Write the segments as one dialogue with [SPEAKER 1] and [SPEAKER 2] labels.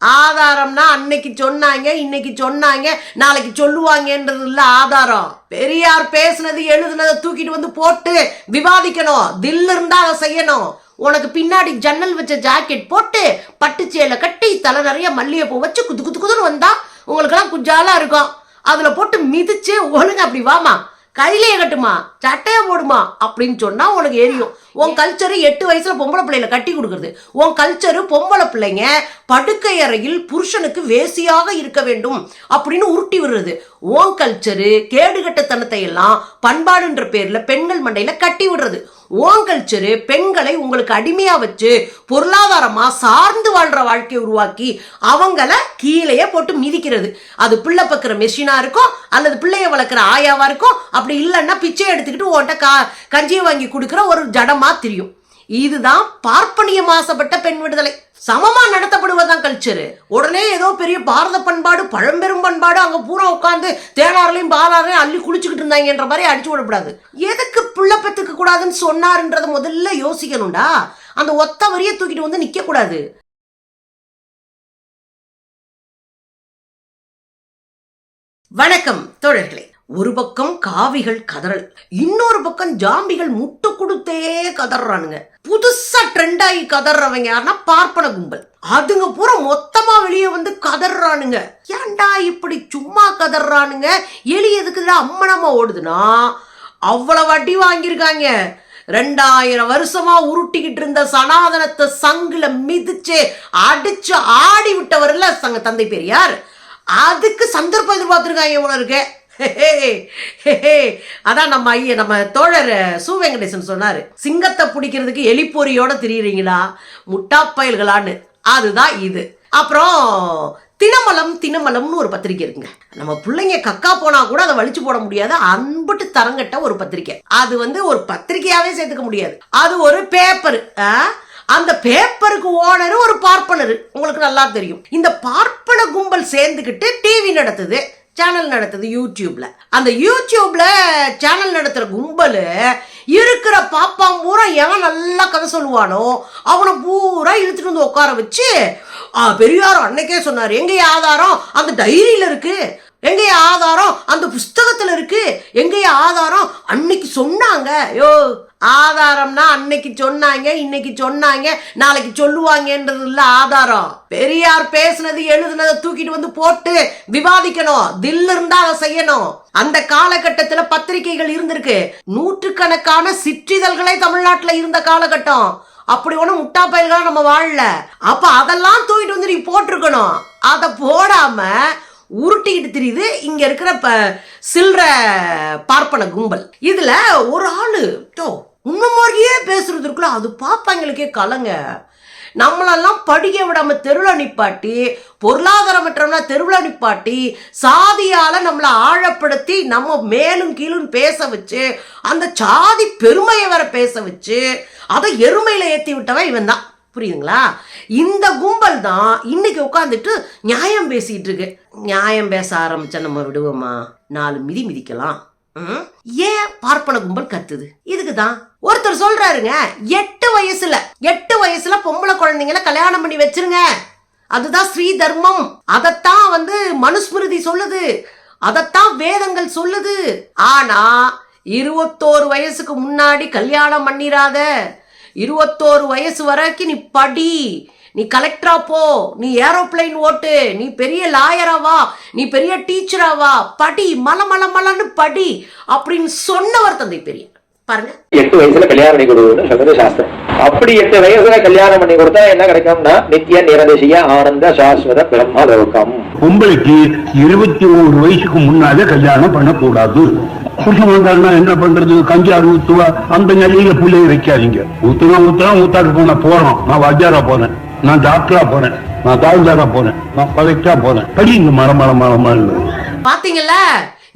[SPEAKER 1] ஆதாரம்னா அன்னைக்கு சொன்னாங்க இன்னைக்கு சொன்னாங்க நாளைக்கு சொல்லுவாங்கன்றது இல்ல ஆதாரம். பெரியார் பேசுனது எழுதுனதை தூக்கிட்டு வந்து போட்டு விவாதிக்கணும். தில் இருந்தா அதை செய்யணும். உனக்கு பின்னாடி ஜன்னல் வச்ச ஜாக்கெட் போட்டு பட்டுச்சேலை கட்டி தலை நிறைய மல்லிகைப்பூ வச்சு குது குது குதுன்னு வந்தா உங்களுக்கெல்லாம் குஜாலா இருக்கும். அதுல போட்டு மிதிச்சு ஒழுங்கு அப்படி வாமா. கையிலேயே கட்டுமா சட்டையை போடுமா? அப்படின்னு சொன்னா உனக்கு எரியும். உன் கல்ச்சரு எட்டு வயசுல பொம்பளை பிள்ளைல கட்டி கொடுக்குறது. உன் கல்ச்சரு பொம்பளை பிள்ளைங்க படுக்கை அறையில் புருஷனுக்கு வேசியாக இருக்க வேண்டும் அப்படின்னு உருட்டி விடுறது. உன் கல்ச்சரு கேடுகட்டத்தனத்தை எல்லாம் பண்பாடுன்ற பேர்ல பெண்கள் மண்டையில கட்டி விடுறது. ஓங்கல்ச்சரு பெண்களை உங்களுக்கு அடிமையா வச்சு பொருளாதாரமா சார்ந்து வாழ்ற வாழ்க்கையை உருவாக்கி அவங்கள கீழேயே போட்டு மிதிக்கிறது. அது பிள்ளை பக்கிற மெஷினா இருக்கும் அல்லது பிள்ளைய வளர்க்குற ஆயாவா இருக்கும் அப்படி இல்லைன்னா பிச்சை எடுத்துக்கிட்டு உன்கிட்ட கா கஞ்சியை வாங்கி கொடுக்குற ஒரு ஜடமா தெரியும். இதுதான் பார்ப்பனிய மாசப்பட்ட பெண் விடுதலை. சமமா நடத்தப்படுவதுதான் கல்ச்சரு உடனே ஏதோ பெரிய பாரத பண்பாடு பழம்பெரும் பண்பாடு அங்க பூரா உட்காந்து தேனாரிலையும் பாலாரையும் அள்ளி குளிச்சுக்கிட்டு இருந்தாங்கன்ற மாதிரி அடிச்சு விடக்கூடாது எதுக்கு பிள்ளை பெத்துக்க கூடாதுன்னு சொன்னாருன்றத முதல்ல யோசிக்கணும்டா. அந்த ஒத்த வரியை தூக்கிட்டு வந்து நிக்க கூடாது வணக்கம் தோழர்களே. ஒரு பக்கம் காவிகள் கதறல் இன்னொரு பக்கம் ஜாம்பிகள் முட்டு கொடுத்தே கதறானுங்க. புதுசா ட்ரெண்ட் ஆகி கதறவங்க யாருன்னா பார்ப்பன கும்பல். அதுங்க பூரா மொத்தமா வெளியே வந்து கதறானுங்க. ஏன்டா இப்படி சும்மா கதறானுங்க? எலி எதுக்குடா அம்மனமா ஓடுதுன்னா அவ்வளவு வட்டி வாங்கியிருக்காங்க. ரெண்டாயிரம் வருஷமா உருட்டிக்கிட்டு இருந்த சனாதனத்தை சங்குல மிதிச்சு அடிச்சு ஆடி விட்டவர்ல சங்க தந்தை பெரியார். அதுக்கு சந்தர்ப்பம் எதிர்பார்த்துருக்காங்க இவ்வளோ இருக்கு. அதான் நம்ம ஐய நம்ம தோழர் சு வெங்கடேசன் சொன்னாரு. சிங்கத்தை பிடிக்கிறதுக்கு எலிப்பொறியோட முட்டா முட்டாப்பயல்களான்னு. அதுதான் இது. அப்புறம் தினமலம் தினமலம்னு ஒரு பத்திரிக்கை இருக்குங்க. நம்ம பிள்ளைங்க கக்கா போனா கூட அதை வலிச்சு போட முடியாது. அன்புட்டு தரங்கட்ட ஒரு பத்திரிக்கை. அது வந்து ஒரு பத்திரிக்கையாவே சேர்த்துக்க முடியாது. அது ஒரு பேப்பர். அந்த பேப்பருக்கு ஓனர் ஒரு பார்ப்பனர். உங்களுக்கு நல்லா தெரியும். இந்த பார்ப்பன கும்பல் சேர்ந்துக்கிட்டு டிவி நடத்துது. சேனல் நடத்துது யூடியூப்ல அந்த யூடியூப்ல சேனல் நடத்துற கும்பல் இருக்கிற பாப்பா பூரா எவன் நல்லா கதை சொல்லுவானோ அவனை பூரா இழுத்துட்டு வந்து உட்கார வச்சு பெரியாரும் பெரியார் அன்னைக்கே சொன்னார் எங்கே ஆதாரம்? அந்த டைரியில இருக்கு. எங்கேயா ஆதாரம்? அந்த புஸ்தகத்துல இருக்கு. எங்கேயா ஆதாரம்? அன்னைக்கு சொன்னாங்க. யோ ஆதாரம்னா அன்னைக்கு சொன்னாங்க இன்னைக்கு சொன்னாங்க நாளைக்கு சொல்லுவாங்கன்றது இல்ல ஆதாரம். பெரியார் பேசுனது எழுதுனதை தூக்கிட்டு வந்து போட்டு விவாதிக்கணும். தில் இருந்தா அதை செய்யணும். அந்த காலகட்டத்துல பத்திரிகைகள் இருந்திருக்கு. நூற்றுக்கணக்கான சிற்றிதழ்களே தமிழ்நாட்டுல இருந்த காலகட்டம். அப்படி ஒண்ணும் முட்டா பயல்களா நம்ம வாழல. அப்ப அதெல்லாம் தூக்கிட்டு வந்து நீ போட்டிருக்கணும். அதை போடாம உருட்டிக்கிட்டு தெரியுது. இங்க இருக்கிற ப சில்ற பார்ப்பன கும்பல். இதுல ஒரு ஆளு டோ உன்ன மாதிரியே பேசுறதுக்குள்ள அது பாப்பாங்களுக்கே கலங்க. நம்மளெல்லாம் படிக்க விடாம தெருவில் நிப்பாட்டி பொருளாதாரமற்றவனா தெருவில் நிப்பாட்டி சாதியால் நம்மளை ஆழப்படுத்தி நம்ம மேலும் கீழும் பேச வச்சு அந்த சாதி பெருமையை வர பேச வச்சு அதை எருமையில் ஏற்றி விட்டவன் இவன் தான் புரியுதுங்களா? இந்த கும்பல் தான் இன்னைக்கு உட்காந்துட்டு நியாயம் பேசிட்டு இருக்கு. நியாயம் பேச ஆரம்பிச்சா நம்ம விடுவோமா? நாலு மிதி மிதிக்கலாம். ம்? ஏன் பார்ப்பன கும்பல் கத்துது? இதுக்கு தான். ஒருத்தர் சொல்றாருங்க எட்டு வயசுல எட்டு வயசுல பொம்பளை குழந்தைங்கள கல்யாணம் பண்ணி வச்சிருங்க. அதுதான் ஸ்ரீ தர்மம். அதைத்தான் வந்து மனுஸ்மிருதி சொல்லுது. அதைத்தான் வேதங்கள் சொல்லுது. ஆனா இருபத்தோரு வயசுக்கு முன்னாடி கல்யாணம் பண்ணிராத இருபத்தோரு வயசு வரைக்கும் நீ படி நீ கலெக்டரா போ நீ ஏரோப்ளைன் ஓட்டு நீ பெரிய லாயரா வா நீ பெரிய டீச்சரா வா படி மல மல மலன்னு படி அப்படின்னு சொன்னவர் தந்தை பெரிய பாருங்க.
[SPEAKER 2] எட்டு வயசுல கல்யாணம் பண்ணி கொடுக்கணும்னு சொல்றது சாஸ்திரம். அப்படி எட்டு வயசுல கல்யாணம் பண்ணி கொடுத்தா என்ன கிடைக்கும்னா நித்திய நிரதிசிய ஆனந்த சாஸ்வத பிரம்மலோகம்
[SPEAKER 3] பொம்பளைக்கு இருபத்தி ஒரு வயசுக்கு முன்னாலே கல்யாணம் பண்ணக்கூடாது. புருஷன் வந்தாருன்னா என்ன பண்றது? கஞ்சாறு ஊத்துவா அந்த நிலையில பிள்ளைய வைக்காதீங்க ஊத்துனா ஊத்துனா ஊத்தாட்டு போன போறோம். நான் வாத்தியாரா போறேன் நான் டாக்டரா போறேன் நான் தாழ்ந்தாரா போறேன் நான் கலெக்டரா போறேன் படிங்க மரம் மரம் மரம்
[SPEAKER 1] பாத்தீங்கல்ல?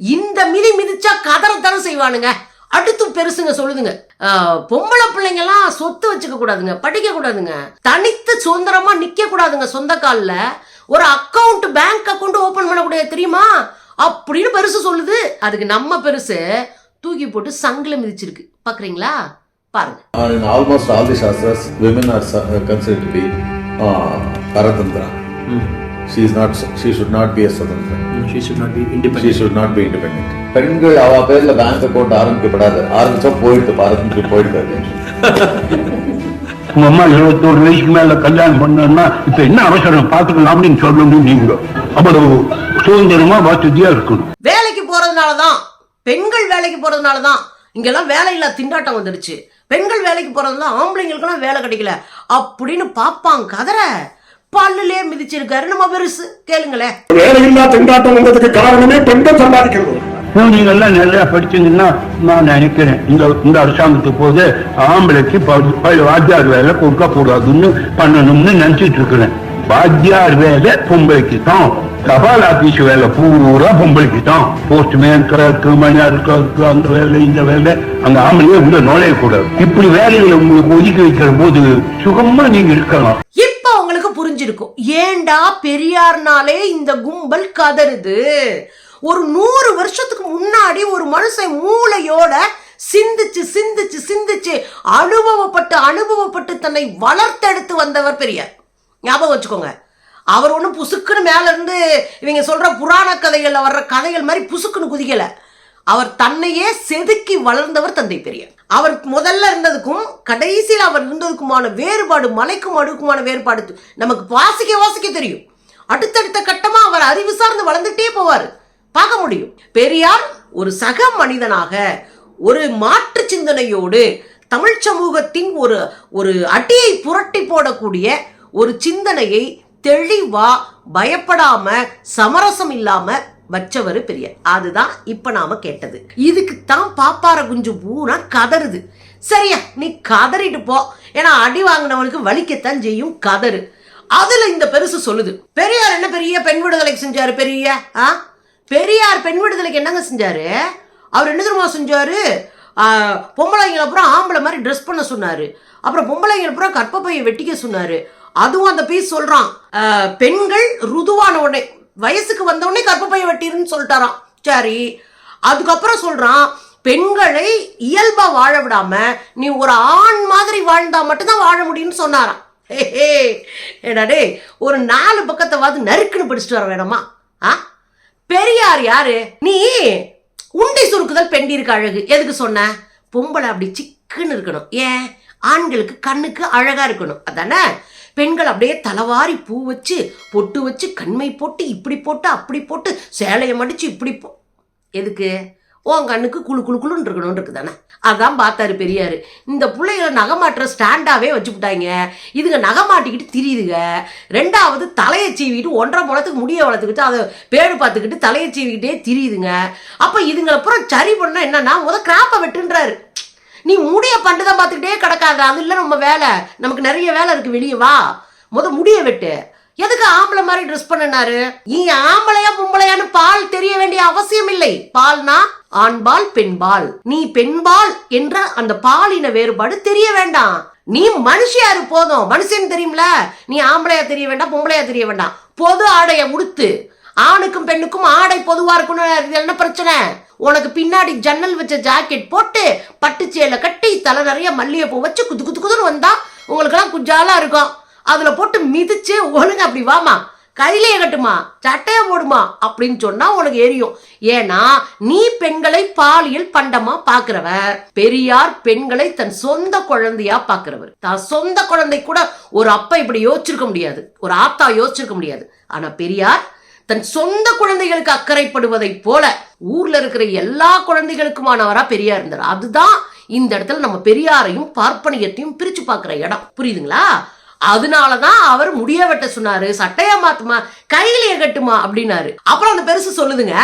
[SPEAKER 1] இந்த மிதி மிதிச்சா கதறத்தானே செய்வானுங்க. அடுத்து பெருசுங்க சொல்லுதுங்க. ஆஹ், பொம்பளை பிள்ளைங்கெல்லாம் சொத்து வச்சுக்க கூடாதுங்க. படிக்க கூடாதுங்க. தனித்து சுதந்திரமா நிக்க கூடாதுங்க சொந்த கால ஒரு அக்கவுண்ட் பேங்க் அக்கவுண்ட் ஓபன் பண்ணக்கூடாது தெரியுமா? அப்படின்னு பெருசு சொல்லுது அதுக்கு நம்ம பெருசு தூக்கி போட்டு சங்கில மிதிச்சிருக்கு பாக்குறீங்களா பாருங்க
[SPEAKER 4] Uh, shastras, women are su- uh, considered to be uh, paratantra. She is not. She should not be a Swathantra.
[SPEAKER 5] She should not be
[SPEAKER 4] She
[SPEAKER 5] independent.
[SPEAKER 4] should not be independent.
[SPEAKER 6] பெண்கள் அவ பேர்ல பேங்க் அக்கௌண்ட் ஆரம்பிக்கப்படாது ஆரம்பிச்சா போயிட்டு பாரதத்துக்கு போயிட்டு
[SPEAKER 3] உங்க அம்மா இருபத்தோரு வயசுக்கு மேல கல்யாணம் பண்ணா இப்ப என்ன அவசரம்? பாத்துக்கலாம் அப்படின்னு சொல்லணும் நீங்க. அவ்வளவு சுதந்திரமா வசதியா இருக்கணும்.
[SPEAKER 1] வேலைக்கு போறதுனால தான் பெண்கள் வேலைக்கு போறதுனால தான் இங்கெல்லாம் வேலையில்லா திண்டாட்டம் வந்துடுச்சு. பெண்கள் வேலைக்கு போறதுனால ஆம்பளைங்களுக்கெல்லாம் வேலை கிடைக்கல. அப்படின்னு பாப்பான் கதற. பல்லுலே மிதிச்சிருக்காரு. நம்ம பெருசு? கேளுங்களேன்.
[SPEAKER 7] வேலையில்லா திண்டாட்டம் வந்ததுக்கு காரணமே பெண்கள் சம்பாதிக்கிறது.
[SPEAKER 3] நீங்கள்லாம் நல்லா படிச்சீங்கன்னா நான் நினைக்கிறேன். இந்த இந்த அரசாங்கத்துக்கு போது ஆம்பளைக்கு ப- வாத்தியார் வேலை கொடுக்க கூடாதுன்னு பண்ணணும்னு நினைச்சிட்டு இருக்கிறேன். வாத்தியார் வேலை பொம்பளைக்கு தான் தபால் ஆபீஸ் வேலை பூரா பொம்பளைக்கு தான் போஸ்ட்மேன் கிளர்க்கு மணியார் கிளர்க்கு அந்த வேலை இந்த வேலை. அங்க ஆம்பளையே உள்ள நுழையக்கூடாது இப்படி வேலைகளை உங்களுக்கு ஒதுக்கி வைக்கிற போது சுகமா நீங்க இருக்கலாம்.
[SPEAKER 1] இப்ப உங்களுக்கு புரிஞ்சிருக்கும். ஏண்டா பெரியார்னாலே இந்த கும்பல் கதறுது? ஒரு நூறு வருஷத்துக்கு முன்னாடி ஒரு மனுஷன் மூளையோட சிந்திச்சு சிந்திச்சு சிந்திச்சு அனுபவப்பட்டு அனுபவப்பட்டு தன்னை வளர்த்தெடுத்து வந்தவர் பெரியார். ஞாபகம் வச்சுக்கோங்க. அவர் ஒன்றும் புசுக்குன்னு மேலேருந்து இவங்க சொல்கிற புராண கதைகளில் வர்ற கதைகள் மாதிரி புசுக்குன்னு குதிக்கலை. அவர் தன்னையே செதுக்கி வளர்ந்தவர் தந்தை பெரியார். அவர் முதல்ல இருந்ததுக்கும் கடைசியில் அவர் இருந்ததுக்குமான வேறுபாடு மலைக்கும் அடுக்குமான வேறுபாடு நமக்கு வாசிக்க வாசிக்க தெரியும். அடுத்தடுத்த கட்டமாக அவர் அறிவு சார்ந்து வளர்ந்துட்டே போவார். பார்க்க முடியும். பெரியார் ஒரு சக மனிதனாக ஒரு மாற்று சிந்தனையோடு தமிழ் சமூகத்தின் ஒரு ஒரு அடியை புரட்டி போடக்கூடிய ஒரு சிந்தனையை தெளிவா பயப்படாம சமரசம் இல்லாம வச்சவர் பெரியார். அதுதான் இப்ப நாம கேட்டது. இதுக்கு தான் பாப்பார குஞ்சு பூனா கதறுது. சரியா நீ கதறிட்டு போ. ஏன்னா அடி வாங்கினவனுக்கு வலிக்கத்தான் செய்யும் கதறு. அதுல இந்த பெருசு சொல்லுது. பெரியார் என்ன பெரிய பெண் விடுதலைக்கு செஞ்சாரு பெரிய ஆ? பெரியார் பெண் விடுதலைக்கு என்னங்க செஞ்சாரு? அவர் என்ன தெரியுமா செஞ்சாரு? பொம்பளைங்களை அப்புறம் ஆம்பளை மாதிரி ட்ரெஸ் பண்ண சொன்னாரு. அப்புறம் பொம்பளைங்களை அப்புறம் கற்பப்பையை வெட்டிக்க சொன்னாரு. அதுவும் அந்த பீஸ் சொல்றான். பெண்கள் ருதுவான உடனே வயசுக்கு வந்தவொடனே கற்பப்பையை வெட்டிருன்னு சொல்லிட்டாராம். சரி. அதுக்கப்புறம் சொல்றான் பெண்களை இயல்பா வாழ விடாம நீ ஒரு ஆண் மாதிரி வாழ்ந்தா மட்டும்தான் வாழ முடியும்னு சொன்னாராம். ஏடாடே ஒரு நாலு பக்கத்தை வாது நறுக்குன்னு படிச்சுட்டு வர வேணாமா? ஆ? பெரியார் யாரு? நீ உண்டை சுருக்குதல் பெண்டிருக்கு அழகு. எதுக்கு சொன்ன? பொம்பளை அப்படி சிக்குன்னு இருக்கணும். ஏன்? ஆண்களுக்கு கண்ணுக்கு அழகா இருக்கணும். அதானே? பெண்கள் அப்படியே தலவாரி பூ வச்சு பொட்டு வச்சு கண்மை போட்டு இப்படி போட்டு அப்படி போட்டு சேலையை மடிச்சு இப்படி போ எதுக்கு? உன் கண்ணுக்கு குளு குளு குளுன்னு இருக்கணும்னு இருக்குதானே? அதான் பார்த்தாரு பெரியார். இந்த பிள்ளைகளை நகமாட்டுற ஸ்டாண்டாகவே வச்சுவிட்டாங்க இதுங்க நகமாட்டிக்கிட்டு திரியுதுங்க. ரெண்டாவது தலையை சீவிக்கிட்டு ஒன்றரை முளத்துக்கு முடிய வளர்த்துக்கிட்டு அதை பேடு பார்த்துக்கிட்டு தலையை சீவிக்கிட்டே திரியுதுங்க. அப்போ இதுங்களை அப்புறம் சரி பண்ணால் என்னன்னா முத கிராப்பை வெட்டுன்றாரு. நீ முடிய பண்டுதான் பார்த்துக்கிட்டே கிடக்காத. அது இல்லை நம்ம வேலை. நமக்கு நிறைய வேலை இருக்குது வெளியே வா. முத முடிய வெட்டு. எதுக்கு ஆம்பளை மாதிரி ட்ரெஸ் பண்ணினாரு? நீ ஆம்பளையா பொம்பளையான்னு பால் தெரிய வேண்டிய அவசியம் இல்லை. பால்னா ஆண்பால் பெண்பால் நீ பெண்பால் என்ற அந்த பாலின வேறுபாடு தெரிய வேண்டாம். நீ மனுஷியாரு போதும். மனுஷன் தெரியும்ல? நீ ஆம்பளையா தெரிய வேண்டாம் பொம்பளையா தெரிய வேண்டாம். பொது ஆடைய உடுத்து. ஆணுக்கும் பெண்ணுக்கும் ஆடை பொதுவா இருக்குன்னு என்ன பிரச்சனை? உனக்கு பின்னாடி ஜன்னல் வச்ச ஜாக்கெட் போட்டு பட்டு சேலை கட்டி தலை நிறைய மல்லிகைப்பூ வச்சு குத்து குத்து குத்துன்னு வந்தா உங்களுக்கெல்லாம் குஜாலா இருக்கும். அதுல போட்டு மிதிச்சு ஒழுங்கு அப்படி வாமா கையிலேயே கட்டுமா சட்டையை போடுமா? அப்படின்னு சொன்னா உனக்கு எரியும். ஏன்னா நீ பெண்களை பாலியல் பண்டமா பாக்குறவர். பெரியார் பெண்களை தன் சொந்த குழந்தையா பாக்குறவர். தான் சொந்த குழந்தை கூட ஒரு அப்பா இப்படி யோசிச்சிருக்க முடியாது. ஒரு ஆத்தா யோசிச்சிருக்க முடியாது. ஆனா பெரியார் தன் சொந்த குழந்தைகளுக்கு அக்கறைப்படுவதைப் போல ஊர்ல இருக்கிற எல்லா குழந்தைகளுக்குமானவரா பெரியார் இருந்தார். அதுதான் இந்த இடத்துல நம்ம பெரியாரையும் பார்ப்பனியத்தையும் பிரிச்சு பாக்குற இடம். புரியுதுங்களா? அதனாலதான் அவர் முடிய வெட்ட சொன்னாரு சட்டையா மாத்துமா கையிலேயே கட்டுமா அப்படின்னாரு. அப்புறம் அந்த பெருசு சொல்லுதுங்க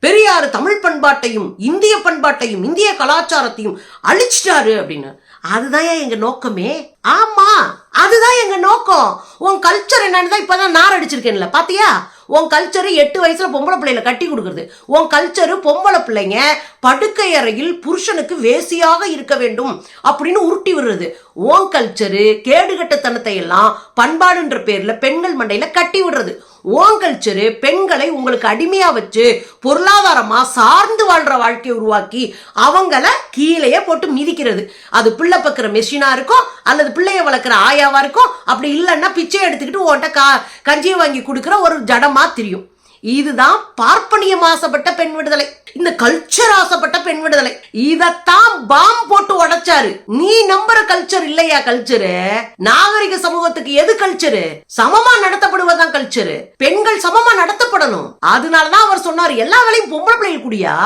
[SPEAKER 1] பெரியார் தமிழ் பண்பாட்டையும் இந்திய பண்பாட்டையும் இந்திய கலாச்சாரத்தையும் அழிச்சிட்டாரு அப்படின்னு. அதுதான் எங்க நோக்கமே? ஆமா அதுதான் எங்க நோக்கம். உன் கல்ச்சர் என்னன்னு தான் இப்பதான் நார் அடிச்சிருக்கேன்ல பாத்தியா? உன் கல்ச்சரு எட்டு வயசுல பொம்பளை பிள்ளைகளை கட்டி கொடுக்குறது. உன் கல்ச்சரு பொம்பளை பிள்ளைங்க படுக்கை அறையில் புருஷனுக்கு வேசியாக இருக்க வேண்டும் அப்படின்னு உருட்டி விடுறது. உன் கல்ச்சரு கேடுகட்டத்தனத்தை எல்லாம் பண்பாடுன்ற பேர்ல பெண்கள் மண்டையில கட்டி விடுறது. ஓன் கல்ச்சரு பெண்களை உங்களுக்கு அடிமையா வச்சு பொருளாதாரமா சார்ந்து வாழ்ற வாழ்க்கையை உருவாக்கி அவங்கள கீழேயே போட்டு மிதிக்கிறது. அது பிள்ளை பக்கிற மெஷினா இருக்கும் அல்லது பிள்ளைய வளர்க்குற ஆயாவா இருக்கும் அப்படி இல்லைன்னா பிச்சை எடுத்துக்கிட்டு உன்கிட்ட கா கஞ்சியை வாங்கி கொடுக்குற ஒரு ஜடமா தெரியும். இதுதான் பார்ப்பனியம் ஆசைப்பட்ட பெண் விடுதலை. இந்த கல்ச்சர் ஆசைப்பட்ட பெண் விடுதலை. இதத்தான் பாம் போட்டு உடைச்சாரு. நீ நம்புற கல்ச்சர் இல்லையா கல்ச்சரு நாகரிக சமூகத்துக்கு எது கல்ச்சரு சமமா நடத்தப்படுவதுதான் கல்ச்சரு பெண்கள் சமமா நடத்தப்படணும். அதனாலதான் அவர் சொன்னார் எல்லா வேலையும் பொம்பளை பிள்ளைகள் குடியா?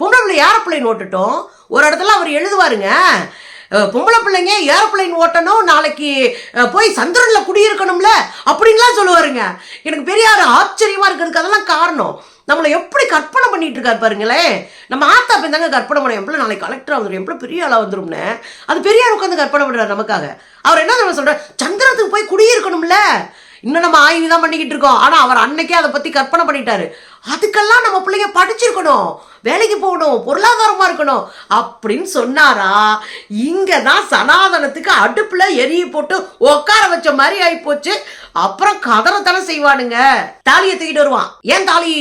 [SPEAKER 1] பொம்பளை பிள்ளை யார பிள்ளை நோட்டுட்டோம் ஒரு இடத்துல அவர் எழுதுவாருங்க பொம்பளை பிள்ளைங்க ஏரோப்ளைன் ஓட்டணும் நாளைக்கு போய் சந்திரனில் குடியிருக்கணும்ல அப்படின்லாம் சொல்லுவாருங்க. எனக்கு பெரியார் ஆச்சரியமாக இருக்கிறதுக்கு அதெல்லாம் காரணம். நம்மளை எப்படி கற்பனை பண்ணிட்டு இருக்காரு பாருங்களேன். நம்ம ஆத்தா அப்ப தாங்க கற்பனை பண்ண என் நாளைக்கு கலெக்டர் வந்துடும் எப்படி பெரிய ஆளாக வந்துடும்னு அது பெரியார் உட்காந்து கற்பனை பண்ணுறாரு நமக்காக. அவர் என்ன சொல்கிறார் சந்திரத்துக்கு போய் குடியிருக்கணும்ல. இன்னும் நம்ம ஆய்வு தான் பண்ணிக்கிட்டு இருக்கோம். ஆனால் அவர் அன்னைக்கே அதை பற்றி கற்பனை பண்ணிட்டாரு. அதுக்கெல்லாம் நம்ம பிள்ளைங்க படிச்சிருக்கணும். வேலைக்கு போகணும். பொருளாதாரமாக இருக்கணும். அப்படின்னு சொன்னாரா? இங்கே தான் சனாதனத்துக்கு அடுப்பில் எரிய போட்டு உட்கார வச்ச மாதிரி ஆகி போச்சு அப்புறம் கதறத்தனம் செய்வானுங்க. தாலியை தூக்கிட்டு வருவான். ஏன் தாலி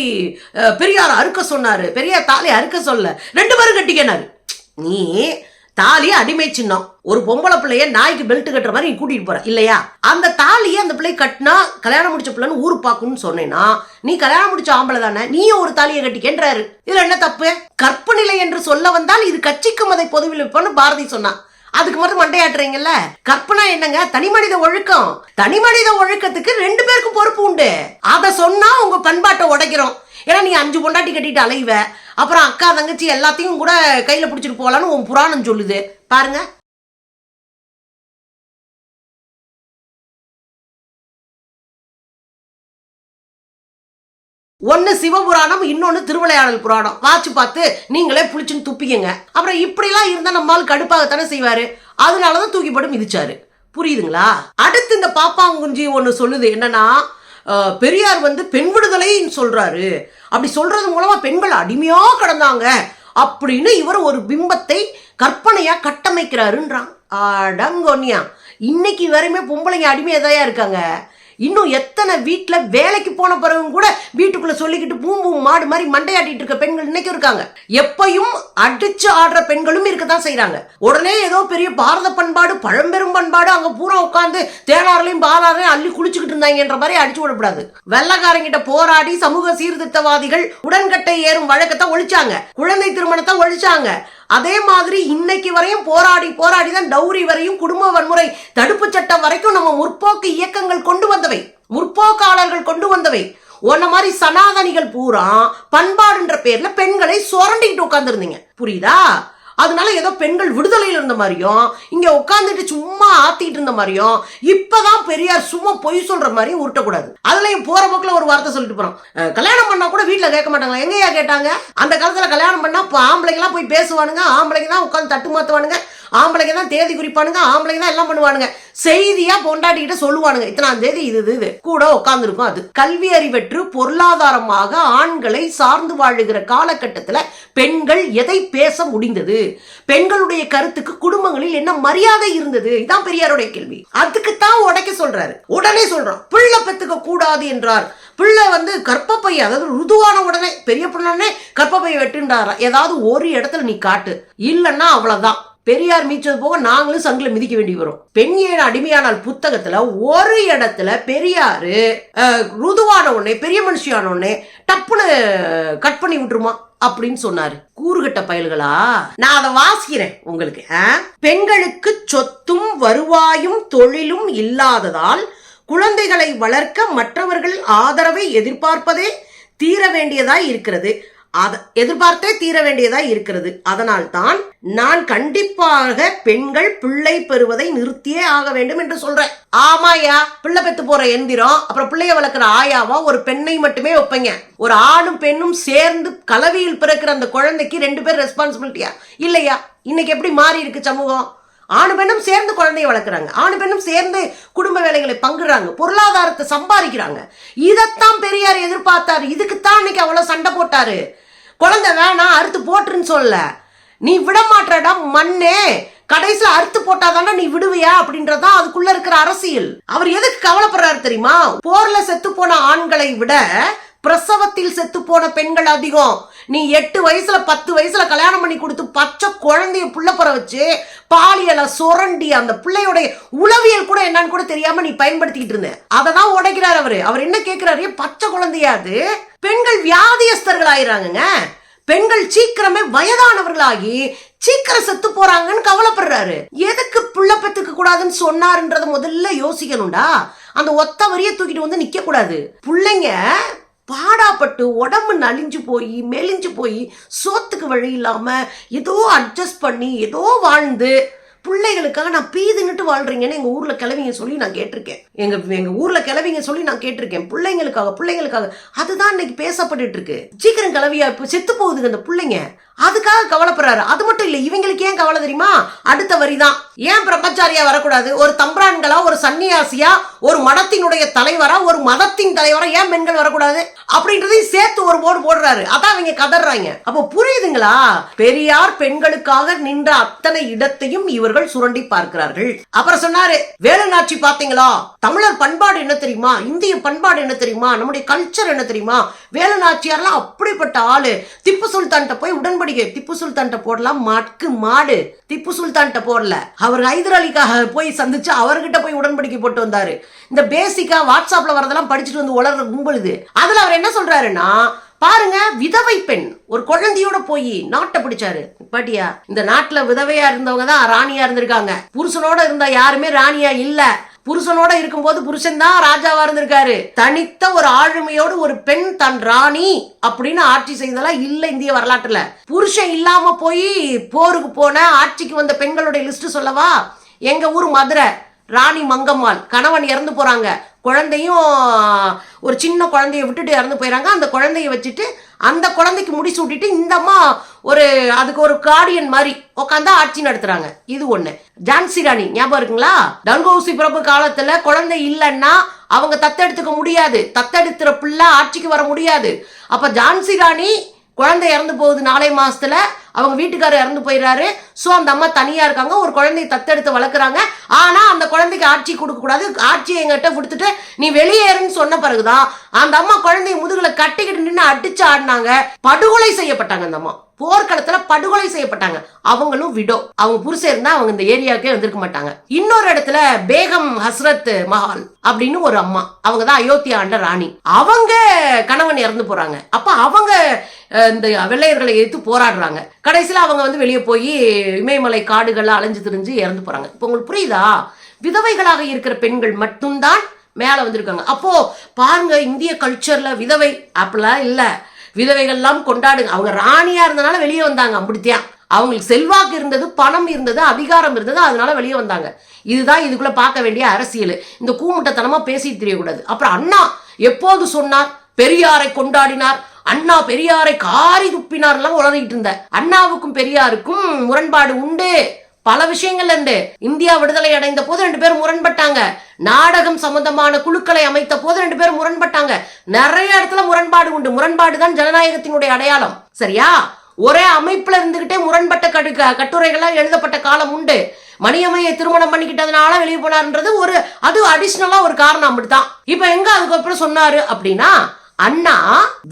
[SPEAKER 1] பெரியார் அறுக்க சொன்னார்? பெரியார் தாலி அறுக்க சொல்ல. ரெண்டு பேரும் கட்டிக்கினாரு. நீ தாலி அடிமை சின்னம். ஒரு பொம்பளை பிள்ளைய நாய்க்கு பெல்ட் கட்டுற மாதிரி நீ கூட்டிட்டு போற இல்லையா? அந்த தாலியை அந்த பிள்ளை கட்டினா கல்யாணம் முடிச்ச பிள்ளைன்னு ஊர் பார்க்கணும்னு சொன்னேன்னா நீ கல்யாணம் முடிச்ச ஆம்பளை தானே நீயும் ஒரு தாலியை கட்டிக்கன்றாரு இதுல என்ன தப்பு? கற்பநிலை என்று சொல்ல வந்தால் இது கட்சிக்கும் அதை பொதுவில் வைப்போம்னு பாரதி சொன்னான். அதுக்கு மட்டும் மண்டையாட்டுறீங்கல்ல? கற்பனா என்னங்க? தனி மனித ஒழுக்கம். தனி மனித ஒழுக்கத்துக்கு ரெண்டு பேருக்கும் பொறுப்பு உண்டு. அதை சொன்னா உங்க பண்பாட்டை உடைக்கிறோம். ஏன்னா நீ அஞ்சு பொண்டாட்டி கட்டிட்டு அலைவ. அப்புறம் அக்கா தங்கச்சி எல்லாத்தையும் கூட கையில பிடிச்சிட்டு போகலான்னு உன் புராணம் சொல்லுது. பாருங்க. ஒன்னு சிவபுராணம் இன்னொன்னு திருவிளையாடல் புராணம். வாச்சு பார்த்து நீங்களே புளிச்சுன்னு துப்பிக்கங்க. அப்புறம் இப்படிலாம் இருந்தா நம்மால் கடுப்பாகத்தானே செய்வாரு. அதனாலதான் தூக்கி போட்டு மிதிச்சாரு. புரியுதுங்களா? அடுத்து இந்த பாப்பாங்குஞ்சி ஒன்னு சொல்லுது. என்னன்னா பெரியார் வந்து பெண் விடுதலைன்னு சொல்றாரு. அப்படி சொல்றது மூலமா பெண்கள் அடிமையா கிடந்தாங்க. அப்படின்னு இவர் ஒரு பிம்பத்தை கற்பனையா கட்டமைக்கிறாருன்றான். அடங்கொன்னியா. இன்னைக்கு வரையுமே பொம்பளைங்க அடிமையாக தான் இருக்காங்க? இன்னும் எத்தனை வீட்டில் வேலைக்கு போன பிறகும் கூட வீட்டுக்குள்ள சொல்லிக்கிட்டு பூம் மாடு மாதிரி மண்டையாட்டிட்டு இருக்க பெண்கள் இன்னைக்கும் இருக்காங்க. எப்பையும் அடிச்சு ஆடுற பெண்களும் இருக்கத்தான் செய்கிறாங்க உடனே ஏதோ பெரிய பாரத பண்பாடு பழம்பெரும் பண்பாடு அங்க பூரா உட்காந்து தேனாரிலையும் பாலாரையும் அள்ளி குளிச்சுக்கிட்டு இருந்தாங்கன்ற மாதிரி அடிச்சு விடக்கூடாது. வெள்ளக்காரங்கிட்ட போராடி சமூக சீர்திருத்தவாதிகள் உடன்கட்டை ஏறும் வழக்கத்தை ஒழிச்சாங்க. குழந்தை திருமணத்தை ஒழிச்சாங்க. அதே மாதிரி இன்னைக்கு வரையும் போராடி போராடி தான் டௌரி வரையும் குடும்ப வன்முறை தடுப்பு சட்டம் வரைக்கும் நம்ம முற்போக்கு இயக்கங்கள் கொண்டு வந்தவை. முற்போக்காளர்கள் கொண்டு வந்தவை. உன்ன மாதிரி சனாதனிகள் பூரா பண்பாடுன்ற பேர்ல பெண்களை சுரண்டிக்கிட்டு உட்காந்துருந்தீங்க புரியுதா? அதனால ஏதோ பெண்கள் விடுதலையில் இருந்த மாதிரியும் இங்க உட்காந்துட்டு சும்மா ஆத்திட்டு இருந்த மாதிரியும் இப்பதான் பெரியார் சும்மா பொய் சொல்ற மாதிரியும் உருட்டக்கூடாது. அதுலயும் போற போக்குல ஒரு வார்த்தை சொல்லிட்டு போறோம். கல்யாணம் பண்ணா கூட வீட்டுல கேட்க மாட்டாங்க எங்கேயா கேட்டாங்க? அந்த காலத்துல கல்யாணம் பண்ணா ஆம்பளைங்க எல்லாம் போய் பேசுவானுங்க ஆம்பளைங்க தான் உட்காந்து தட்டு மாத்துவானுங்க. ஆம்பளைங்க தான் தேதி குறிப்பானுங்க ஆம்பளைங்க தான் எல்லாம் பண்ணுவானுங்க. செய்தியா பொண்டாட்டிக்கிட்ட சொல்லுவானுங்க. இத்தனாம் தேதி இது இது, இது. கூட உட்காந்துருக்கும் அது. கல்வி அறிவற்று பொருளாதாரமாக ஆண்களை சார்ந்து வாழுகிற காலகட்டத்தில் பெண்கள் எதை பேச முடிந்தது? பெண்களுடைய கருத்துக்கு குடும்பங்களில் என்ன மரியாதை இருந்தது? இதான் பெரியாருடைய கேள்வி. அதுக்கு தான் உடைக்க சொல்றாரு. உடனே சொல்றான். பிள்ளை பெத்துக்க கூடாது என்றார். பிள்ளை வந்து கற்பப்பை அதாவது ருதுவான உடனே பெரிய பிள்ளைனே கற்பப்பை வெட்டுன்றாரா? ஏதாவது ஒரு இடத்துல நீ காட்டு. இல்லைன்னா அவ்வளவுதான். பெரியார் மீச்சது போக நாங்களும் சங்கில மிதிக்க வேண்டி வரும். பெண் ஏன் அடிமையானால் புத்தகத்துல ஒரு இடத்துல பெரியாரு ருதுவான உடனே பெரிய மனுஷியான உடனே டப்புன்னு கட் பண்ணி விட்டுருமா அப்படின்னு சொன்னாரு. கூறுகட்ட பயல்களா? நான் அதை வாசிக்கிறேன் உங்களுக்கு ஆ? பெண்களுக்கு சொத்தும் வருவாயும் தொழிலும் இல்லாததால் குழந்தைகளை வளர்க்க மற்றவர்கள் ஆதரவை எதிர்பார்ப்பதே தீர வேண்டியதாய் இருக்கிறது. அத எதிர்பார்த்தே தீர வேண்டியதா இருக்கிறது. அதனால் தான் நான் கண்டிப்பாக பெண்கள் பிள்ளை பெறுவதை நிறுத்தியே ஆக வேண்டும் என்று சொல்றேன். ஆமாயா பிள்ளை பெத்து போற எந்திரம் அப்புறம் பிள்ளைய வளர்க்குற ஆயாவா ஒரு பெண்ணை மட்டுமே வைப்பீங்க. ஒரு ஆணும் பெண்ணும் சேர்ந்து கலவியில் பிறக்கிற அந்த குழந்தைக்கு ரெண்டு பேர் ரெஸ்பான்சிபிலிட்டியா இல்லையா? இன்னைக்கு எப்படி மாறி இருக்கு சமூகம்? ஆணு பெண்ணும் சேர்ந்து குழந்தைய வளர்க்குறாங்க. ஆணு பெண்ணும் சேர்ந்து குடும்ப வேலைகளை பங்குறாங்க. பொருளாதாரத்தை சம்பாதிக்கிறாங்க. இதைத்தான் பெரியார் எதிர்பார்த்தாரு. இதுக்குத்தான் அன்னைக்கு அவ்வளோ சண்டை போட்டாரு. குழந்தை வேணாம் அறுத்து போட்டுருன்னு சொல்ல நீ விட மாட்டடா மண்ணே. கடைசியில் அறுத்து போட்டாதானே நீ விடுவியா அப்படின்றதான் அதுக்குள்ள இருக்கிற அரசியல். அவர் எதுக்கு கவலைப்படுறாரு தெரியுமா? போர்ல செத்து போன ஆண்களை விட பிரசவத்தில் செத்து போன பெண்கள் அதிகம். நீ எட்டு வயசுல பத்து வயசுல கல்யாணம் பண்ணி கொடுத்து பச்சை குழந்தைய புள்ள பெற வச்சு பாலியலை சுரண்டி அந்த பிள்ளையோடைய உளவியல் கூட என்னன்னு கூட தெரியாம நீ பயன்படுத்திக்கிட்டு இருந்த. அதை தான் உடைக்கிறார் அவரு. அவர் என்ன கேட்கிறாரு "ஏன் பச்சை குழந்தையாது பெண்கள் வியாதியஸ்தர்கள் ஆயிராங்கங்க பெண்கள் சீக்கிரமே வயதானவர்களாகி சீக்கிரம் செத்து போறாங்கன்னு கவலைப்படுறாரு. எதுக்கு புள்ள பெத்துக்க கூடாதுன்னு சொன்னாருன்றத முதல்ல யோசிக்கணும்டா. அந்த ஒத்த வரிய தூக்கிட்டு வந்து நிக்க கூடாது பிள்ளைங்க பாடாப்பட்டு உடம்பு நலிஞ்சு போய் மெலிஞ்சு போய் சோத்துக்கு வழி இல்லாமல் ஏதோ அட்ஜஸ்ட் பண்ணி ஏதோ வாழ்ந்து பிள்ளைகளுக்காக நான் பீதுன்னுட்டு வாழ்றீங்கன்னு எங்கள் ஊரில் கிளவிங்க சொல்லி நான் கேட்டிருக்கேன். எங்கள் எங்கள் ஊரில் கிளவிங்க சொல்லி நான் கேட்டிருக்கேன். பிள்ளைங்களுக்காக பிள்ளைங்களுக்காக. அதுதான் இன்னைக்கு பேசப்பட்டு இருக்கு. சீக்கிரம் கிளவியா இப்போ செத்து போகுதுங்க அந்த பிள்ளைங்க. அதுக்காக கவலைப்படுறாரு. அது மட்டும் இல்லை இவங்களுக்கு ஏன் கவலை தெரியுமா? அடுத்த வரி தான் ஏன் பிரம்மச்சாரியா வரக்கூடாது? ஒரு தம்பிரான்களா ஒரு சன்னியாசியா ஒரு மடத்தினுடைய தலைவரா ஒரு மதத்தின் தலைவரா ஏன் பெண்கள் வரக்கூடாது? அப்படின்றதையும் சேர்த்து ஒரு போர்டு போடுறாரு. அதான் அவங்க கதறாங்க அப்போ புரியுதுங்களா? பெரியார் பெண்களுக்காக நின்ற அத்தனை இடத்தையும் இவர்கள் சுரண்டி பார்க்கிறார்கள். அப்புறம் சொன்னாரு வேலுநாச்சி பாத்தீங்களா தமிழர் பண்பாடு என்ன தெரியுமா? இந்திய பண்பாடு என்ன தெரியுமா? நம்முடைய கல்ச்சர் என்ன தெரியுமா? வேலுநாச்சியார்லாம் அப்படிப்பட்ட ஆளு. திப்பு சுல்தான்கிட்ட போய் உடன்படிக்கை திப்பு சுல்தான்கிட்ட போடலாம். மட்கு மாடு. திப்பு சுல்தான்கிட்ட போடல. அவர் ஹைதர் அலிக்காக போய் சந்திச்சு அவர்கிட்ட போய் உடன்படிக்கை போட்டு வந்தாரு. இந்த பேசிக்கா வாட்ஸ்அப்ல வரதெல்லாம் படிச்சுட்டு வந்து உலர்ற கும்பல் அதுல அவர் என்ன சொல்றாருன்னா பாருங்க விதவை பெண். ஒரு குழந்தையோட போய் நாட்டை பிடிச்சாரு. பாட்டியா இந்த நாட்டுல விதவையா இருந்தவங்க தான் ராணியா இருந்திருக்காங்க. புருஷனோட இருந்த யாருமே ராணியா இல்லை. புருஷனோட இருக்கும்போது புருஷன் தான் ராஜாவா இருந்திருக்காரு. தனித்த ஒரு ஆளுமையோடு ஒரு பெண் தன் ராணி அப்படின்னு ஆட்சி செய்ததெல்லாம் இல்ல இந்திய வரலாற்றுல. புருஷன் இல்லாம போய் போருக்கு போன ஆட்சிக்கு வந்த பெண்களுடைய லிஸ்ட் சொல்லவா? எங்க ஊர் மதுரை ராணி மங்கம்மாள். கணவன் இறந்து போறாங்க. குழந்தையும் ஒரு சின்ன குழந்தைய விட்டுட்டு இறந்து போயிறாங்க. அந்த குழந்தைய வச்சுட்டு அந்த குழந்தைக்கு முடிசூட்டிட்டு இந்த அம்மா ஒரு அதுக்கு ஒரு கார்டியன் மாதிரி உட்காந்து ஆட்சி நடத்துறாங்க. இது ஒண்ணு. ஜான்சி ராணி ஞாபகம் இருக்குங்களா? டல்கௌசி பிரபு காலத்துல குழந்தை இல்லைன்னா அவங்க தத்தெடுத்துக்க முடியாது. தத்தெடுத்துற பிள்ளை ஆட்சிக்கு வர முடியாது. அப்ப ஜான்சி ராணி குழந்தை இறந்து போகுது நாலே மாசத்துல அவங்க வீட்டுக்காரர் இறந்து போயிடுறாரு ஸோ அந்த அம்மா தனியா இருக்காங்க. ஒரு குழந்தைய தத்தெடுத்து வளர்க்குறாங்க. ஆனா அந்த குழந்தைக்கு ஆட்சி கொடுக்க கூடாது. ஆட்சி எங்கிட்ட கொடுத்துட்டு நீ வெளியேறுன்னு சொன்ன பிறகுதான் அந்த அம்மா குழந்தைய முதுகுல கட்டிக்கிட்டு நின்று அடிச்சு ஆடினாங்க. படுகொலை செய்யப்பட்டாங்க அந்த அம்மா. போர்க்களத்துல படுகொலை செய்யப்பட்டாங்க. அவங்களும் விடோ. அவங்க புருஷன் இருந்தா அவங்க இந்த ஏரியாவுக்கே வந்திருக்க மாட்டாங்க. இன்னொரு இடத்துல பேகம் ஹஸ்ரத் மஹால் அப்படின்னு ஒரு அம்மா. அவங்க தான் அயோத்தியா ஆண்ட ராணி. அவங்க கணவன் இறந்து போறாங்க. அப்ப அவங்க இந்த வெள்ளையர்களை எதிர்த்து போராடுறாங்க. கடைசியில அவங்க வந்து வெளியே போய் இமயமலை காடுகள்ல அலைஞ்சு திரிஞ்சு இறந்து போறாங்க. இப்போ உங்களுக்கு புரியுதா? விதவைகளாக இருக்கிற பெண்கள் மட்டும்தான் மேல வந்திருக்காங்க. அப்போ பாருங்க இந்திய கல்ச்சர்ல விதவை அப்படிலாம் இல்லை. விதவைகள்லாம் கொண்டாடுங்க. அவங்க ராணியா இருந்தனால வெளியே வந்தாங்க அப்படித்தான் அவங்களுக்கு செல்வாக்கு இருந்தது பணம் இருந்தது அதிகாரம் இருந்தது அதனால வெளியே வந்தாங்க. இதுதான் இதுக்குள்ள பார்க்க வேண்டிய அரசியல். இந்த கூமுட்டத்தனமா பேசி தெரியக்கூடாது. அப்புறம் அண்ணா எப்போது சொன்னார்? பெரியாரை கொண்டாடினார். அண்ணா பெரியாரை காரி துப்பினார்லாம் உளறிட்டு இருந்த. அண்ணாவுக்கும் பெரியாருக்கும் முரண்பாடு உண்டு. பல விஷயங்கள்ல இருந்து இந்தியா விடுதலை அடைந்த போது ரெண்டு பேரும் முரண்பட்டாங்க. நாடகம் சம்பந்தமான குழுக்களை அமைத்த போது ரெண்டு பேரும் முரண்பட்டாங்க. நிறைய இடத்துல முரண்பாடு உண்டு. முரண்பாடு தான் ஜனநாயகத்தினுடைய அடையாளம். சரியா? ஒரே அமைப்புல இருந்துகிட்டே முரண்பட்ட கடு கட்டுரைகள்லாம் எழுதப்பட்ட காலம் உண்டு. மணியம்மையை திருமணம் பண்ணிக்கிட்டதுனால வெளியே போனார்ன்றது ஒரு அது அடிஷ்னலா ஒரு காரணம் அப்படித்தான். இப்ப எங்க அதுக்கப்புறம் சொன்னாரு அப்படின்னா அண்ணா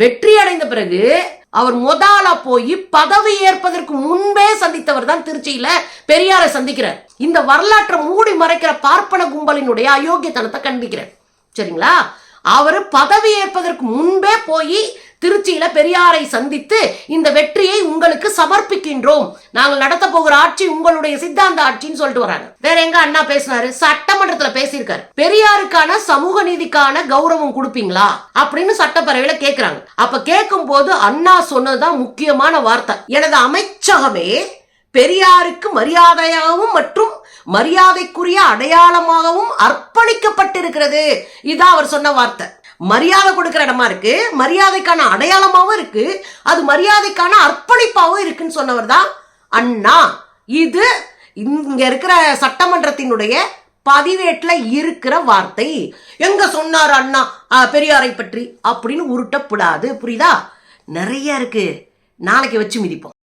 [SPEAKER 1] வெற்றி அடைந்த பிறகு அவர் முதலா போய் பதவி ஏற்பதற்கு முன்பே சந்தித்தவர் தான் திருச்சியில பெரியாரை சந்திக்கிறார். இந்த வரலாற்றை மூடி மறைக்கிற பார்ப்பன கும்பலினுடைய அயோக்கியத்தனத்தை கண்டிக்கிறார். சரிங்களா? அவர் பதவி ஏற்பதற்கு முன்பே போய் திருச்சியில பெரியாரை சந்தித்து இந்த வெற்றியை உங்களுக்கு சமர்ப்பிக்கின்றோம். நாங்கள் நடத்த போகிற ஆட்சி உங்களுடைய சித்தாந்த ஆட்சின்னு சொல்லிட்டு வராங்க. வேற எங்க அண்ணா பேசினாரு? சட்டமன்றத்துல பேசியிருக்காரு. பெரியாருக்கான சமூக நீதிக்கான கௌரவம் கொடுப்பீங்களா? அப்படின்னு சட்டப்பேரவையில கேக்குறாங்க. அப்ப கேட்கும் போது அண்ணா சொன்னதுதான் முக்கியமான வார்த்தை. எனது அமைச்சகமே பெரியாருக்கு மரியாதையாகவும் மற்றும் மரியாதைக்குரிய அடையாளமாகவும் அர்ப்பணிக்கப்பட்டிருக்கிறது. இதான் அவர் சொன்ன வார்த்தை. மரியாதை கொடுக்குற இடமா இருக்கு. மரியாதைக்கான அடையாளமாகவும் இருக்கு. அது மரியாதைக்கான அர்ப்பணிப்பாகவும் இருக்குன்னு சொன்னவர் தான் அண்ணா. இது இங்க இருக்கிற சட்டமன்றத்தினுடைய பதிவேட்டில் இருக்கிற வார்த்தை. எங்க சொன்னார் அண்ணா? பெரியாரை பற்றி அப்படின்னு உருட்டப்படாது. புரியுதா? நிறைய இருக்கு. நாளைக்கு வச்சு மிதிப்போம்.